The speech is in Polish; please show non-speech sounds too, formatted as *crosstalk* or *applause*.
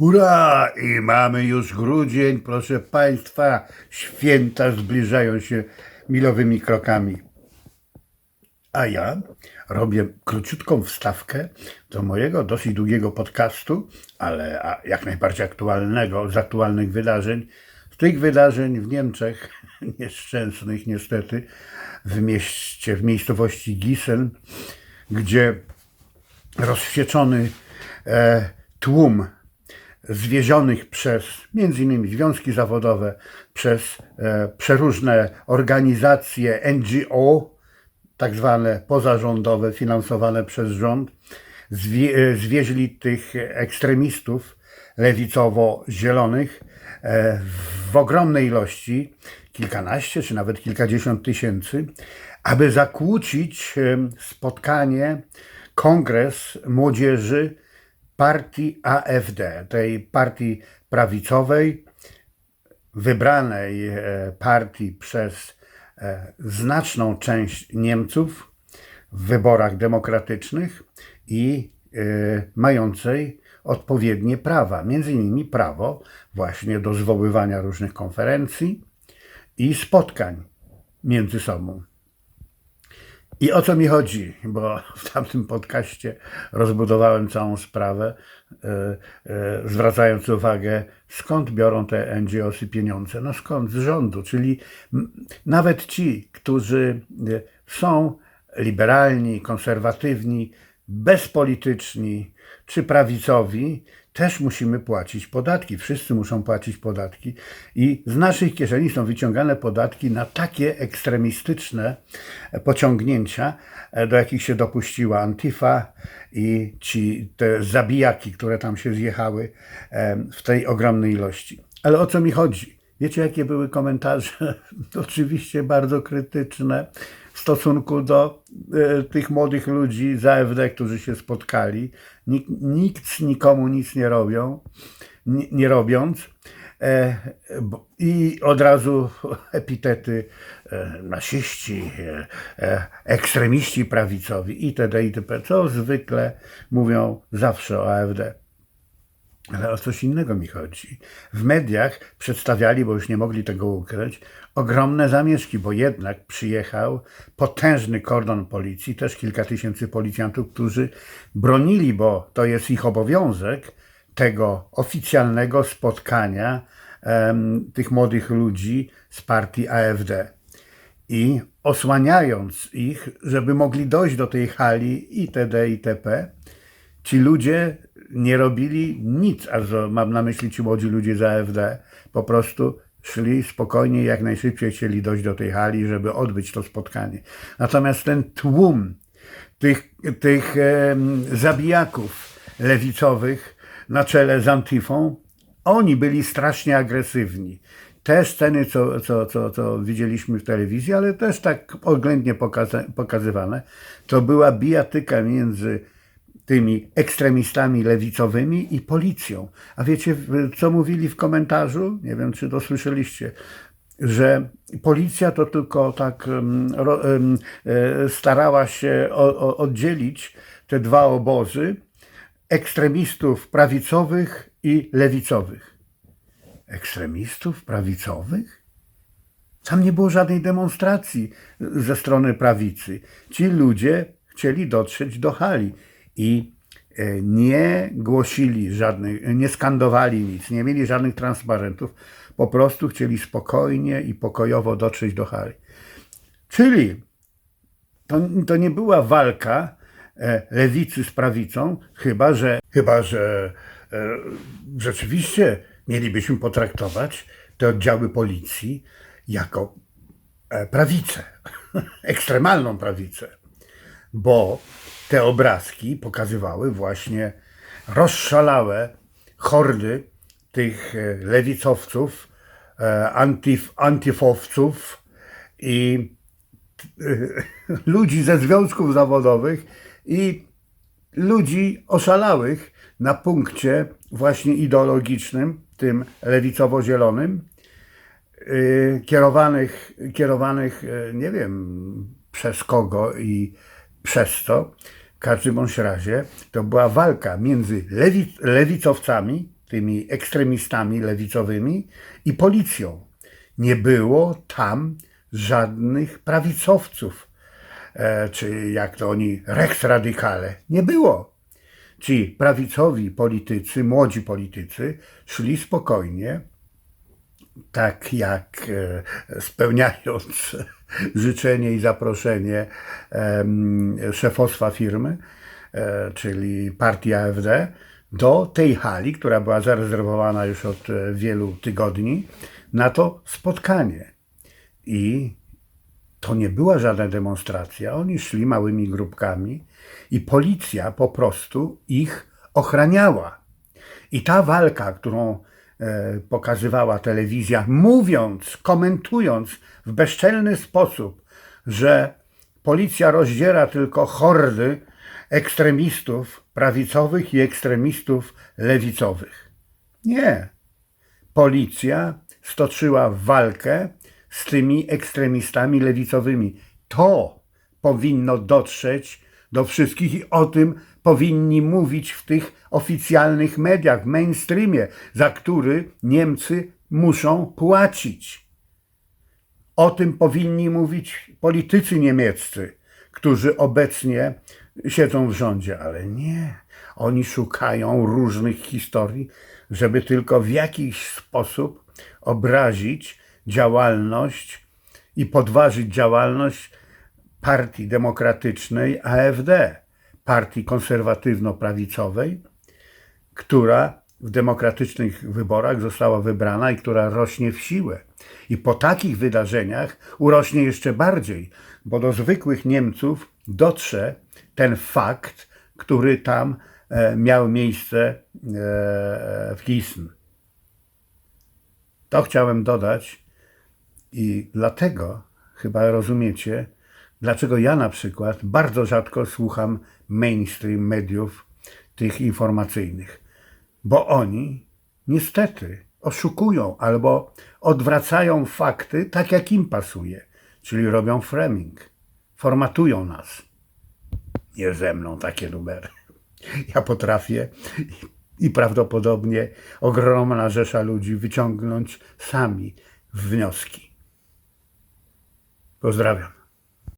Hurra! I mamy już grudzień, proszę Państwa. Święta zbliżają się milowymi krokami. A ja robię króciutką wstawkę do mojego dosyć długiego podcastu, ale jak najbardziej aktualnego, z aktualnych wydarzeń. Z tych wydarzeń w Niemczech, *laughs* nieszczęsnych niestety, w mieście, w miejscowości Gießen, gdzie rozwścieczony e, tłum zwiezionych przez innymi związki zawodowe, przez e, przeróżne organizacje NGO, tak zwane pozarządowe, finansowane przez rząd, zwie, e, zwieźli tych ekstremistów lewicowo-zielonych e, w ogromnej ilości, kilkanaście czy nawet kilkadziesiąt tysięcy, aby zakłócić spotkanie, kongres młodzieży partii AfD, tej partii prawicowej, wybranej e, partii przez e, znaczną część Niemców w wyborach demokratycznych i e, mającej odpowiednie prawa, między innymi prawo właśnie do zwoływania różnych konferencji i spotkań między sobą. I o co mi chodzi? Bo w tamtym podcaście rozbudowałem całą sprawę, e, e, zwracając uwagę, skąd biorą te NGOsy pieniądze. No skąd? Z rządu, czyli nawet ci, którzy e, są liberalni, konserwatywni, bezpolityczni czy prawicowi, też musimy płacić podatki. Wszyscy muszą płacić podatki i z naszych kieszeni są wyciągane podatki na takie ekstremistyczne pociągnięcia, do jakich się dopuściła Antifa i ci te zabijaki, które tam się zjechały w tej ogromnej ilości. Ale o co mi chodzi? Wiecie, jakie były komentarze? *laughs* Oczywiście bardzo krytyczne w stosunku do e, tych młodych ludzi z AfD, którzy się spotkali. Nikt, nikt nikomu nic nie robią, nie, nie robiąc. E, bo- I od razu epitety e, nasiści, e, e, ekstremiści prawicowi itd. itp., co zwykle mówią zawsze o AfD. Ale o coś innego mi chodzi. W mediach przedstawiali, bo już nie mogli tego ukryć, ogromne zamieszki, bo jednak przyjechał potężny kordon policji, też kilka tysięcy policjantów, którzy bronili, bo to jest ich obowiązek, tego oficjalnego spotkania tych młodych ludzi z partii AfD i osłaniając ich, żeby mogli dojść do tej hali itd. itp., ci ludzie nie robili nic, a mam na myśli ci młodzi ludzie z AfD, po prostu szli spokojnie, jak najszybciej chcieli dojść do tej hali, żeby odbyć to spotkanie. Natomiast ten tłum tych, tych em, zabijaków lewicowych na czele z Antifą, oni byli strasznie agresywni. Te sceny, co, co, co, co widzieliśmy w telewizji, ale też tak oględnie pokaza, pokazywane, to była bijatyka między tymi ekstremistami lewicowymi i policją. A wiecie, co mówili w komentarzu? Nie wiem, czy to słyszeliście, że policja to tylko tak e, starała się oddzielić te dwa obozy ekstremistów prawicowych i lewicowych. Ekstremistów prawicowych? Tam nie było żadnej demonstracji ze strony prawicy. Ci ludzie chcieli dotrzeć do hali i e, nie głosili żadnych, nie skandowali nic, nie mieli żadnych transparentów, po prostu chcieli spokojnie i pokojowo dotrzeć do hali. Czyli to, to nie była walka e, lewicy z prawicą, chyba że, chyba, że e, rzeczywiście mielibyśmy potraktować te oddziały policji jako e, prawicę, *laughs* ekstremalną prawicę, bo te obrazki pokazywały właśnie rozszalałe hordy tych e, lewicowców, e, antif, antifowców i *laughs* ludzi ze związków zawodowych i ludzi oszalałych na punkcie właśnie ideologicznym, tym lewicowo-zielonym, kierowanych, kierowanych, nie wiem przez kogo i przez co. W każdym bądź razie to była walka między lewi, lewicowcami tymi ekstremistami lewicowymi i policją. Nie było tam żadnych prawicowców, e, czy jak to oni, rex radicale. Nie było. Ci prawicowi politycy, młodzi politycy szli spokojnie, tak jak e, spełniając *laughs* życzenie i zaproszenie szefostwa firmy, e, czyli partii AfD, do tej hali, która była zarezerwowana już od e, wielu tygodni, na to spotkanie. I to nie była żadna demonstracja. Oni szli małymi grupkami i policja po prostu ich ochraniała. I ta walka, którą pokazywała telewizja, mówiąc, komentując w bezczelny sposób, że policja rozdziera tylko hordy ekstremistów prawicowych i ekstremistów lewicowych. Nie. Policja stoczyła walkę z tymi ekstremistami lewicowymi. To powinno dotrzeć do wszystkich i o tym powinni mówić w tych oficjalnych mediach, w mainstreamie, za który Niemcy muszą płacić. O tym powinni mówić politycy niemieccy, którzy obecnie siedzą w rządzie, ale nie. Oni szukają różnych historii, żeby tylko w jakiś sposób obrazić działalność i podważyć działalność Partii Demokratycznej AfD, partii konserwatywno-prawicowej, która w demokratycznych wyborach została wybrana i która rośnie w siłę. I po takich wydarzeniach urośnie jeszcze bardziej, bo do zwykłych Niemców dotrze ten fakt, który tam e, miał miejsce e, w Gießen. To chciałem dodać i dlatego chyba rozumiecie, dlaczego ja na przykład bardzo rzadko słucham mainstream mediów tych informacyjnych, bo oni niestety oszukują albo odwracają fakty tak, jak im pasuje, czyli robią framing, formatują nas. Nie ze mną takie numery. *laughs* Ja potrafię i prawdopodobnie ogromna rzesza ludzi wyciągnąć sami wnioski. Pozdrawiam.